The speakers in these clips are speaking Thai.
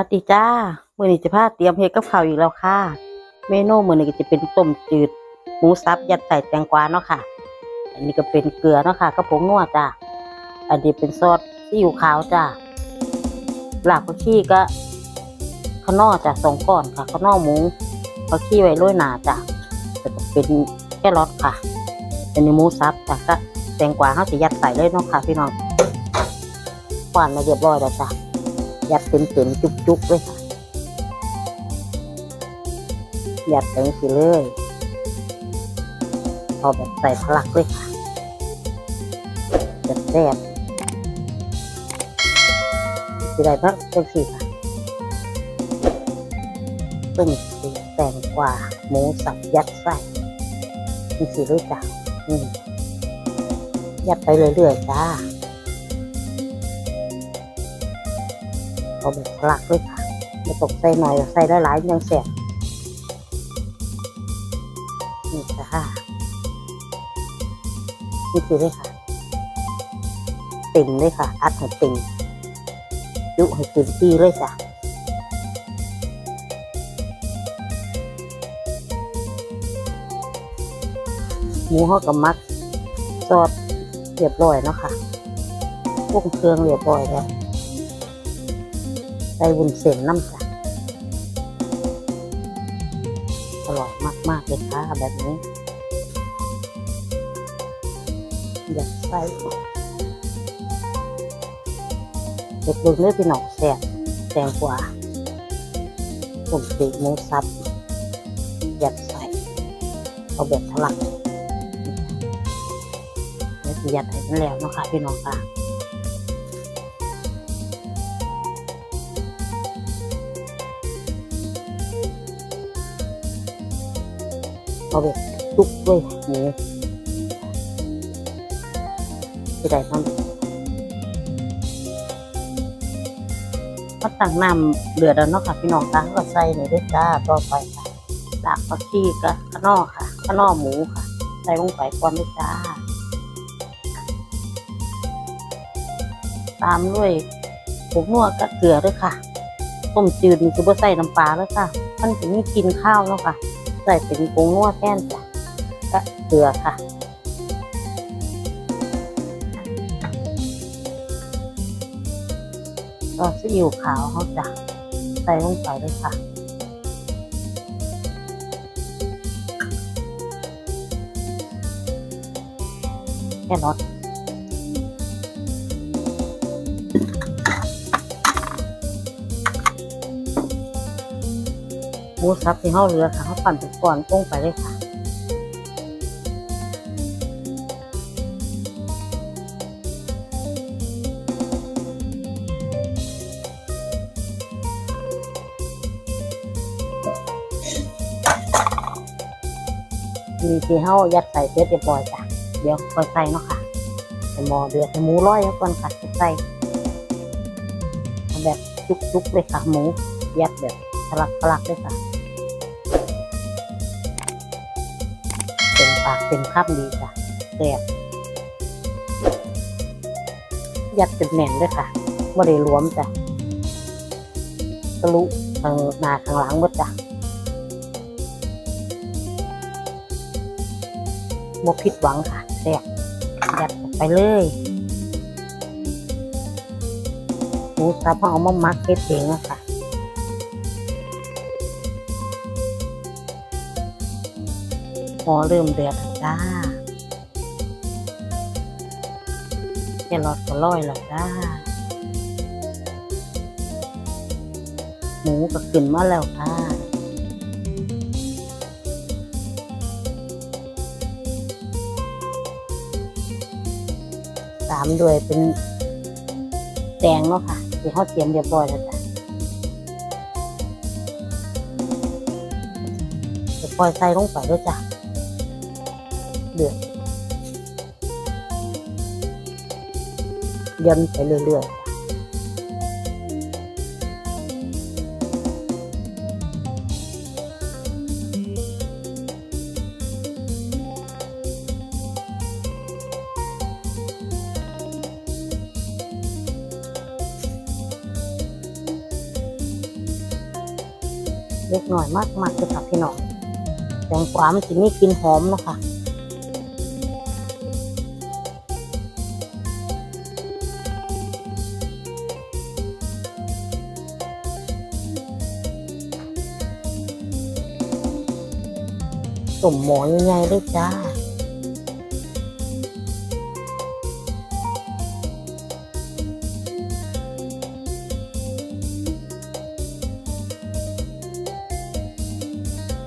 วัสดีจ้ามื้อนี้จะพาเตรียมเฮ็ดกับข้าวอีกแล้วค่ะ เมนูมื้อนี้ก็จะเป็นต้มจืดหมูสับยัดใส่แตงกวาเนาะค่ะ อันนี้ก็เป็นเกลือเนาะค่ะกับผงนัวจ้าอันนี้เป็นซอสซีอิ๊วขาวจ้าหลากผักชีก็ข้าวนอจ้ะสองก้อนค่ะข้าวนอหมูผักชีไว้โรยหนาจ้ะแล้วก็เป็นแครอทค่ะอันนี้หมูสับจ้ะก็แตงกวาเฮาสิยัดใส่เลยเนาะค่ะพี่น้องหวานมาเรียบร้อยแล้วจ้ะ ยัดเต็มเต็มๆจุกๆเลยค่ะยัดไปสิเลยเอาแบบใส่พลักเลยค่ะจะแซ่บสิได้พักเป็นสี่ค่ะต้มสีแตงกวาหมูสับยัดใส่มีสีเลยจ้ะอืมยัดไปเรื่อยๆจ้า เอาแบบพลักเลยค่ะม่ตกใส่หน่อยใส่หลายๆยังแสบนี่ค่ะนี่คือเลยค่ะติ่งเลยค่ะ อัดให้ติ่งยุให้เต็มที่เลยจ้ะหมูเขากับมักซอสเรียบร้อยเนาะค่ะพวกเครื่องเรียบร้อยแล้ว ใส่วุ้นเส้นน้ำจ้ะอร่อยมากๆเลยค่ะแบบนี้ อยากใส่เด็กดูเนื้อพี่น้องแสบแตงกวาผมสีหมูสับอยากใส่เอาแบบทะลักแล้วสิยัดให้มันแล้วเนาะค่ะพี่น้องค่ะ เอาแบบทุกด้วยหมูที่ได้มันก็ตั้งน้ำเดือดแล้วเนาะค่ะพี่น้องคะก็ใส่หน่อยด้วยจ้าต่อไปค่ะลากผักชีกับข้านอกค่ะข้านอกหมูค่ะ ใส่ลงไปก่อนด้วยจ้า ตามด้วยผงนัวกับเกลือด้วยค่ะต้มจืดคือบ่ใส่น้ำปลาแล้วค่ะ มันจะมีกลินข้าวเนาะค่ะ ส่เป็นผงนัวแทนจ้ะก็เกลือค่ะ ก็ซีอิ๊วขาวเขาจ้ะใส่ลงไปเลยค่ะแค่รส หมูสับที่เขาเหลือค่ะเขาปั่นเป็นก้อนลงไปเลยค่ะมีที่เฮายัดใส่เสร็จเรียบร้อยจ้ะเดี๋ยวค่อยใส่เนาะค่ะใส่หม้อเดือดให้หมูร้อยแล้วก่อนค่ะใส่แบบจุกๆเลยค่ะหมูยัดแบบ ทะลักทะลักเลยค่ะเต็มปากเต็มคำดีจ้ะแซ่บยัดจนแน่นเลยค่ะไม่ได้รวมจ้ะทะลุทางหน้าข้างหลังหมดจ้ะบ่ผิดหวังค่ะแซ่บยัดออกไปเลยหมูสับเอามามักเฮ็ดเองอะค่ะ อเริ่มเดือดจ้าแครอทก็ลอยแล้วจ้า หมูก็ขึ้นมาแล้วค่ะตามด้วยเป็นแตงเนาะค่ะที่เขาเตรียมเรียบร้อยแล้วจ้ะจะปล่อยใส่ลงไปด้วยจ้ะ เดือดยันไปเรื่อยเล็กหน่อยมากมากเลยค่ะพี่น้องแตงกวามันจะมีกลิ่นหอมนะคะ ต้มหมอใหญ่ๆเลยจ้า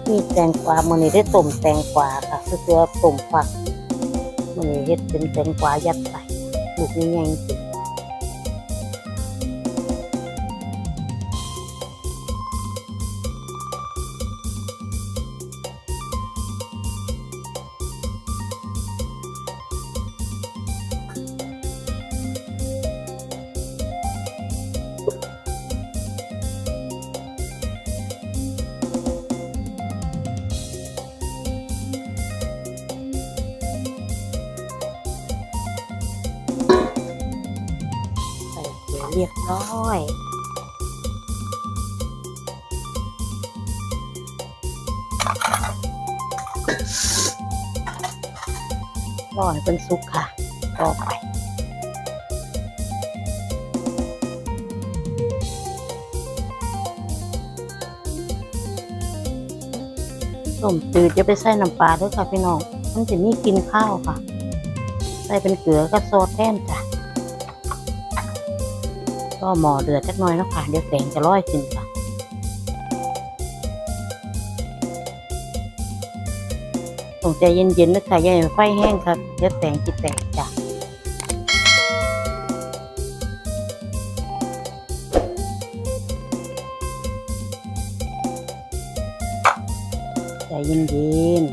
มีแตงกวามื่อนี้ได้ต้มแตงกวาค่ะคือเสือต้มฝักมื่อนี้เฮ็ดเป็นแตงกวายัดใส่ลูกนี้ใหญ่จ รียบร้อยรอให้เป็นสุกค่ะต่อไปต้มจืดจะไปใส่น้ำปลาด้วยค่ะพี่น้อง มันจะมีกินข้าวค่ะ ใส่เป็นเกลือกับซอสแทนจ้ะ ก็หมอเดือดจักหน่อยนะค่ะ เดี๋ยวแสงจะร้อยขึ้นค่ะต้องใจเย็นๆนะคะอย่าให้ไฟแห้งค่ะเดี๋ยวแสงจิแตกจ้ะใจเย็น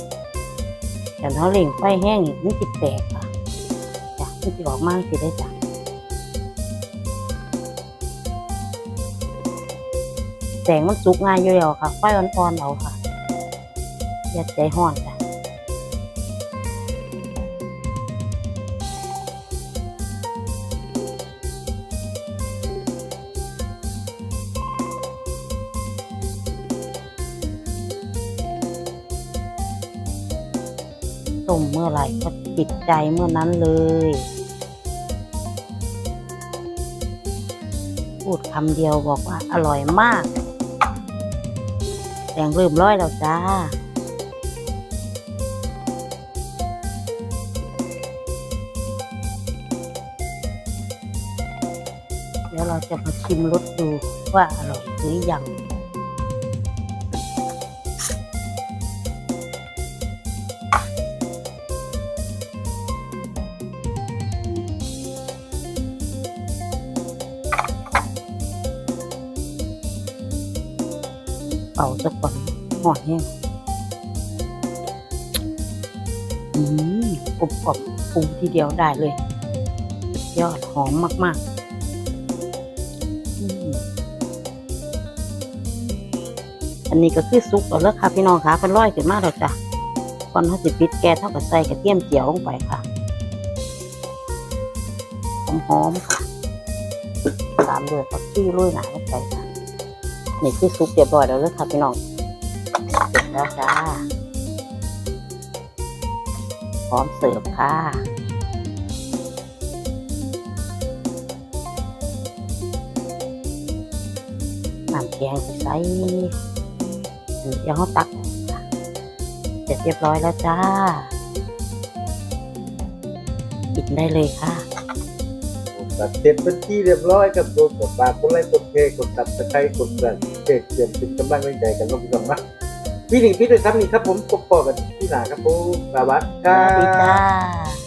ๆแต่ถ้าเร่งไฟแห้งอีกมันจิแตกค่ะจ้ะไมันจะออกมาสิได้จ้ะ งมันสุกง่ายอยู่แล้วค่ะไฟอ่อนๆเอาค่ะอย่าใจห้อนจ้ะต้มเมื่อไหร่ก็ติดใจเมื่อนั้นเลย พูดคำเดียวบอกว่าอร่อยมาก แตงเริ่มร้อยแล้วจ้าเดี๋ยวเราจะมาชิมรสดูว่าอร่อยหรือยัง ป่าสักก่อนหอดแห้งอืมกรอบกรอบปรุงทีเดียวได้เลย ยอดหอมมากๆ อันนี้ก็คือซุปแล้วค่ะพี่น้องค่ะเป็นร้อยขึ้นมากแล้วจ้ะก่อนเขาสิปิดแกเท่ากับใส่กระเทียมเจียวลงไปค่ะหอมๆค่ะ ตามด้วยผักชีโรยหนาลงไปค่ะ นี่คือซุปเรียบร้อยแล้วเลยค่ะพี่น้องเสร็จแล้วจ้าพร้อมเสิร์ฟค่ะน้ำแกงใส่เดี๋ยวเขาตัก เสร็จเรียบร้อยแล้วจ้า กินได้เลยค่ะ ตัดเสร็จเป็นที่เรียบร้อยกับตัวกดปากกดไลค์กดแชร์กดตับตะไคร้กดกระดิ่งเพื่อเตือนเป็นกำลังใจกันลงกันมาพี่หนึ่งพี่ด้วยครับนี่ครับผมกบปอกันที่หนาครับผมสวัสดีครับ